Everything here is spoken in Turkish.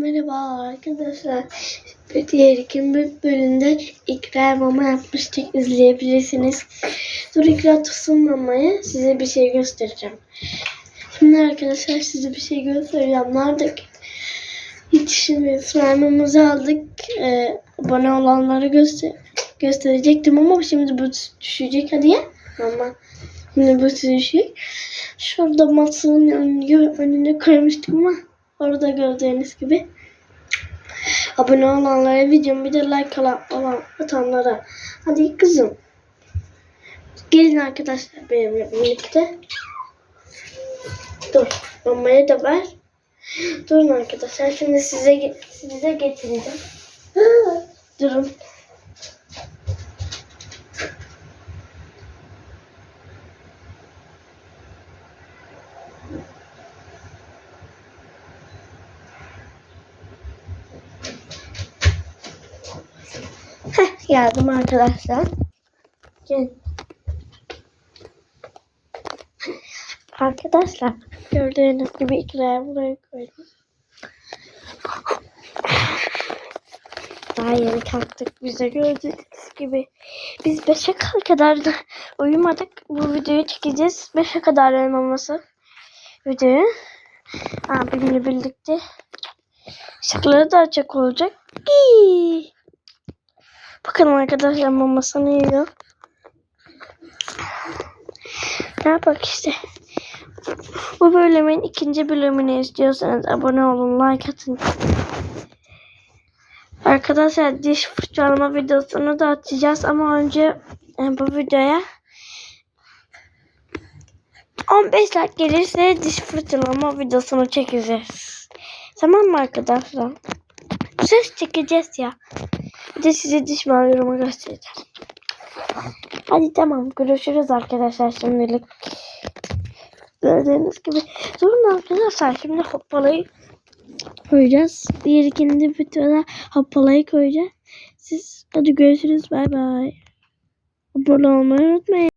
Merhaba arkadaşlar. Bir diğer ikinci bölümde ikrar mama yapmıştık. izleyebilirsiniz. Dur ikrar tutsun mamayı. Size bir şey göstereceğim. Şimdi arkadaşlar size bir şey göstereceğim. Nerede? Yetişim mamamızı aldık. Ee, abone olanları göster gösterecektim ama şimdi bu düşecek hadi ya. Ama şimdi bu düşecek. Şurada masanın önüne koymuştum ama orada gördüğünüz gibi. Abone olanlara videomu bir de like alan, olan atanlara. Hadi kızım. Gelin arkadaşlar benimle birlikte. Dur. Mamaya da ver. Durun arkadaşlar. Şimdi size size getireceğim. Durun. Heh, geldim arkadaşlar. Gel. Arkadaşlar gördüğünüz gibi ikiler buraya koydum. Daha yeni kalktık biz de gördüğünüz gibi. Biz 5'e kadar da uyumadık. Bu videoyu çekeceğiz. 5'e kadar uyumaması videoyu. Abimle birlikte. Işıkları da açık olacak. İyi. Bakın arkadaşlar mamasını yiyor. Ne yapak işte. Bu bölümün ikinci bölümünü istiyorsanız abone olun, like atın. Arkadaşlar diş fırçalama videosunu da atacağız ama önce e, bu videoya 15 like gelirse diş fırçalama videosunu çekeceğiz. Tamam mı arkadaşlar? Söz çekeceğiz ya. Bir de size diş macunu göstereceğim. Hadi tamam görüşürüz arkadaşlar şimdilik. Gördüğünüz gibi. Durun arkadaşlar şimdi hoppalayı koyacağız. Diğer ikinci videoda hoppalayı koyacağız. Siz hadi görüşürüz bay bay. Abone olmayı unutmayın.